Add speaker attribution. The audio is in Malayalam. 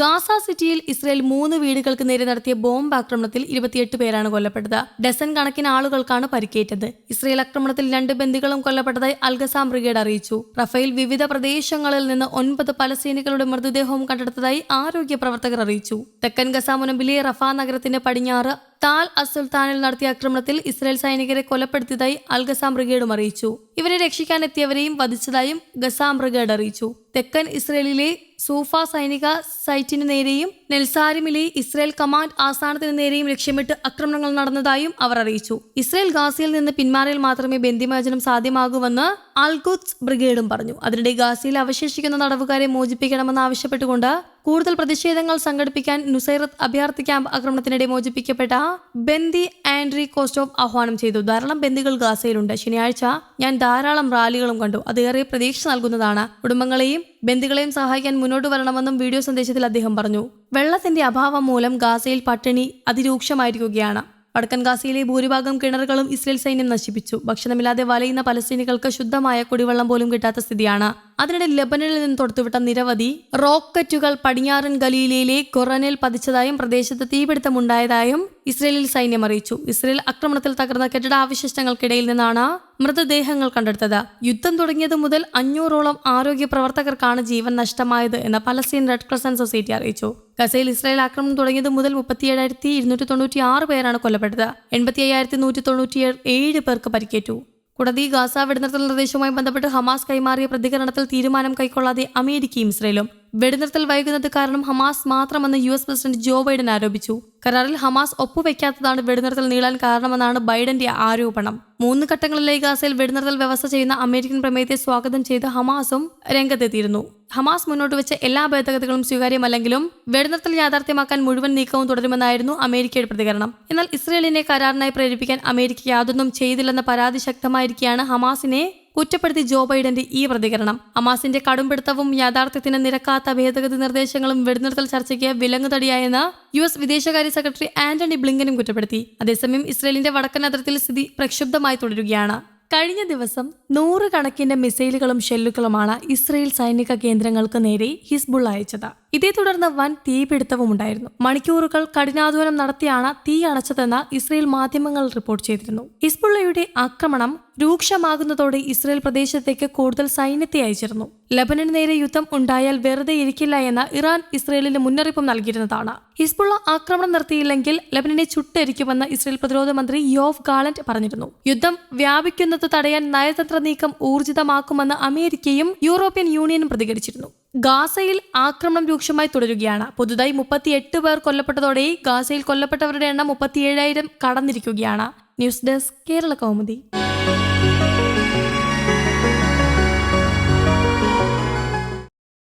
Speaker 1: ഗാസ സിറ്റിയിൽ ഇസ്രയേൽ മൂന്ന് വീടുകൾക്ക് നേരെ നടത്തിയ ബോംബ് ആക്രമണത്തിൽ ഇരുപത്തിയെട്ട് പേരാണ് കൊല്ലപ്പെട്ടത്. ഡസൻ കണക്കിന് ആളുകൾക്കാണ് പരിക്കേറ്റത്. ഇസ്രയേൽ ആക്രമണത്തിൽ രണ്ട് ബന്ദികളും കൊല്ലപ്പെട്ടതായി അൽഗസാം ബ്രിഗേഡ് അറിയിച്ചു. റഫേൽ വിവിധ പ്രദേശങ്ങളിൽ നിന്ന് ഒൻപത് പലസ്തീനികളുടെ മൃതദേഹവും കണ്ടെടുത്തതായി ആരോഗ്യ പ്രവർത്തകർ അറിയിച്ചു. തെക്കൻ ഗസ മുനമ്പിലെ റഫ നഗരത്തിന്റെ പടിഞ്ഞാറ് താൽ അസുൽത്താനിൽ നടത്തിയ ആക്രമണത്തിൽ ഇസ്രായേൽ സൈനികരെ കൊലപ്പെടുത്തിയതായി അൽ ഗസാം ബ്രിഗേഡും അറിയിച്ചു. ഇവരെ രക്ഷിക്കാനെത്തിയവരെയും വധിച്ചതായും ഗസാം ബ്രിഗേഡ് അറിയിച്ചു. തെക്കൻ ഇസ്രയേലിലെ സൂഫ സൈനിക സൈറ്റിന് നേരെയും നെൽസാരിമിലെ ഇസ്രായേൽ കമാൻഡ് ആസ്ഥാനത്തിന് നേരെയും ലക്ഷ്യമിട്ട് ആക്രമണങ്ങൾ നടന്നതായും അവർ അറിയിച്ചു. ഇസ്രായേൽ ഗാസയിൽ നിന്ന് പിന്മാറിയാൽ മാത്രമേ ബന്ദിമോചനം സാധ്യമാകൂവെന്ന് അൽഗുത്സ് ബ്രിഗേഡും പറഞ്ഞു. അതിനിടെ ഗാസയിൽ അവശേഷിക്കുന്ന തടവുകാരെ മോചിപ്പിക്കണമെന്ന് ആവശ്യപ്പെട്ടുകൊണ്ട് കൂടുതൽ പ്രതിഷേധങ്ങൾ സംഘടിപ്പിക്കാൻ നുസൈറത്ത് അഭയാർത്ഥി ക്യാമ്പ് ആക്രമണത്തിനിടെ മോചിപ്പിക്കപ്പെട്ട ബന്ദി ആൻഡ്രി കോസ്റ്റോവ് ആഹ്വാനം ചെയ്തു. ധാരാളം ബന്ദികൾ ഗാസയിലുണ്ട്. ശനിയാഴ്ച ഞാൻ ധാരാളം റാലികളും കണ്ടു. അത് ഏറെ പ്രതീക്ഷ നൽകുന്നതാണ്. കുടുംബങ്ങളെയും ബന്ദികളെയും സഹായിക്കാൻ മുന്നോട്ട് വരണമെന്നും വീഡിയോ സന്ദേശത്തിൽ അദ്ദേഹം പറഞ്ഞു. വെള്ളത്തിന്റെ അഭാവം മൂലം ഗാസയിൽ പട്ടിണി അതിരൂക്ഷമായിരിക്കുകയാണ്. വടക്കൻ ഗാസയിലെ ഭൂരിഭാഗം കിണറുകളും ഇസ്രയേൽ സൈന്യം നശിപ്പിച്ചു. ഭക്ഷണമില്ലാതെ വലയുന്ന പലസ്തീനികൾക്ക് ശുദ്ധമായ കുടിവെള്ളം പോലും കിട്ടാത്ത സ്ഥിതിയാണ്. അതിനിടെ ലബനനിൽ നിന്ന് തൊടുത്തുവിട്ട നിരവധി റോക്കറ്റുകൾ പടിഞ്ഞാറൻ ഗലീലയിലെ കൊറനിൽ പതിച്ചതായും പ്രദേശത്ത് തീപിടുത്തമുണ്ടായതായും ഇസ്രയേലിൽ സൈന്യം അറിയിച്ചു. ഇസ്രയേൽ ആക്രമണത്തിൽ തകർന്ന കെട്ടിടാവശിഷ്ടങ്ങൾക്കിടയിൽ നിന്നാണ് മൃതദേഹങ്ങൾ കണ്ടെടുത്തത്. യുദ്ധം തുടങ്ങിയത് മുതൽ അഞ്ഞൂറോളം ആരോഗ്യ പ്രവർത്തകർക്കാണ് ജീവൻ നഷ്ടമായത് എന്ന് പലസ്തീൻ റെഡ് ക്രോസ് സൊസൈറ്റി അറിയിച്ചു. ഗസയിൽ ഇസ്രായേൽ ആക്രമണം തുടങ്ങിയത് മുതൽ മുപ്പത്തിയേഴായിരത്തി ഇരുന്നൂറ്റി തൊണ്ണൂറ്റി ആറ് പേരാണ് കൊല്ലപ്പെട്ടത്. എൺപത്തി അയ്യായിരത്തി നൂറ്റി തൊണ്ണൂറ്റി ഏഴ് പേർക്ക് പരിക്കേറ്റു. കൂടാതെ ഗാസ വെടിനിർത്തൽ നിർദ്ദേശവുമായി ബന്ധപ്പെട്ട് ഹമാസ് കൈമാറിയ പ്രതികരണത്തിൽ തീരുമാനം കൈക്കൊള്ളാതെ അമേരിക്കയും ഇസ്രയേലും വെടിനിർത്തൽ വൈകുന്നത് കാരണം Hamas മാത്രമെന്ന് U S president Joe Biden ആരോപിച്ചു. കരാറിൽ ഹമാസ് ഒപ്പുവെക്കാത്തതാണ് വെടിനിർത്തൽ നീളാൻ കാരണമെന്നാണ് ബൈഡന്റെ ആരോപണം. മൂന്ന് ഘട്ടങ്ങളിലായി ഗാസയിൽ വെടിനിർത്തൽ വ്യവസ്ഥ ചെയ്യുന്ന അമേരിക്കൻ പ്രമേയത്തെ സ്വാഗതം ചെയ്ത് ഹമാസും രംഗത്തെത്തിയിരുന്നു. ഹമാസ് മുന്നോട്ട് വെച്ച എല്ലാ ഭേദഗതികളും സ്വീകാര്യമല്ലെങ്കിലും വെടിനിർത്തൽ യാഥാർത്ഥ്യമാക്കാൻ മുഴുവൻ നീക്കവും തുടരുമെന്നായിരുന്നു അമേരിക്കയുടെ പ്രതികരണം. എന്നാൽ ഇസ്രയേലിനെ കരാറിനായി പ്രേരിപ്പിക്കാൻ അമേരിക്ക യാതൊന്നും ചെയ്തില്ലെന്ന പരാതി ശക്തമായിരിക്കെയാണ് ഹമാസിനെ കുറ്റപ്പെടുത്തി ജോ ബൈഡന്റെ ഈ പ്രതികരണം. അമാസിന്റെ കടുംപിടുത്തവും യാഥാർത്ഥ്യത്തിന് നിരക്കാത്ത ഭേദഗതി നിർദ്ദേശങ്ങളും വെടിനിർത്തൽ ചർച്ചയ്ക്ക് വിലങ്ങുതടിയായെന്ന് യു എസ് വിദേശകാര്യ സെക്രട്ടറി ആന്റണി ബ്ലിങ്കനും കുറ്റപ്പെടുത്തി. അതേസമയം ഇസ്രയേലിന്റെ വടക്കൻ അതിർത്തിയിൽ സ്ഥിതി പ്രക്ഷുബ്ധമായി തുടരുകയാണ്. കഴിഞ്ഞ ദിവസം നൂറുകണക്കിന് മിസൈലുകളും ഷെല്ലുകളുമാണ് ഇസ്രയേൽ സൈനിക കേന്ദ്രങ്ങൾക്ക് നേരെ ഹിസ്ബുൾ അയച്ചത് ഇതേ തുടർന്ന് വൻ തീപിടുത്തവും ഉണ്ടായിരുന്നു. മണിക്കൂറുകൾ കഠിനാധ്വാനം നടത്തിയാണ് തീ അണച്ചതെന്ന് ഇസ്രയേൽ മാധ്യമങ്ങൾ റിപ്പോർട്ട് ചെയ്തിരുന്നു. ഹിസ്ബുള്ളയുടെ ആക്രമണം രൂക്ഷമാകുന്നതോടെ ഇസ്രയേൽ പ്രദേശത്തേക്ക് കൂടുതൽ സൈന്യത്തെ അയച്ചിരുന്നു. ലബനന് നേരെ യുദ്ധം ഉണ്ടായാൽ വെറുതെ ഇരിക്കില്ല എന്ന് ഇറാൻ ഇസ്രയേലിന് മുന്നറിയിപ്പ് നൽകിയിരുന്നതാണ്. ഹിസ്ബുള്ള ആക്രമണം നിർത്തിയില്ലെങ്കിൽ ലബനനെ ചുട്ടരിക്കുമെന്ന് ഇസ്രയേൽ പ്രതിരോധ മന്ത്രി യോഫ് ഗാലന്റ് പറഞ്ഞിരുന്നു. യുദ്ധം വ്യാപിക്കുന്നത് തടയാൻ നയതന്ത്ര നീക്കം ഊർജിതമാക്കുമെന്ന് അമേരിക്കയും യൂറോപ്യൻ യൂണിയനും പ്രതികരിച്ചിരുന്നു. ഗാസയിൽ ആക്രമണം രൂക്ഷമായി തുടരുകയാണ്. പുതുതായി മുപ്പത്തിയെട്ട് പേർ കൊല്ലപ്പെട്ടതോടെ ഗാസയിൽ കൊല്ലപ്പെട്ടവരുടെ എണ്ണം മുപ്പത്തിയേഴായിരം കടന്നിരിക്കുകയാണ്. News desk Kerala Kaumudi.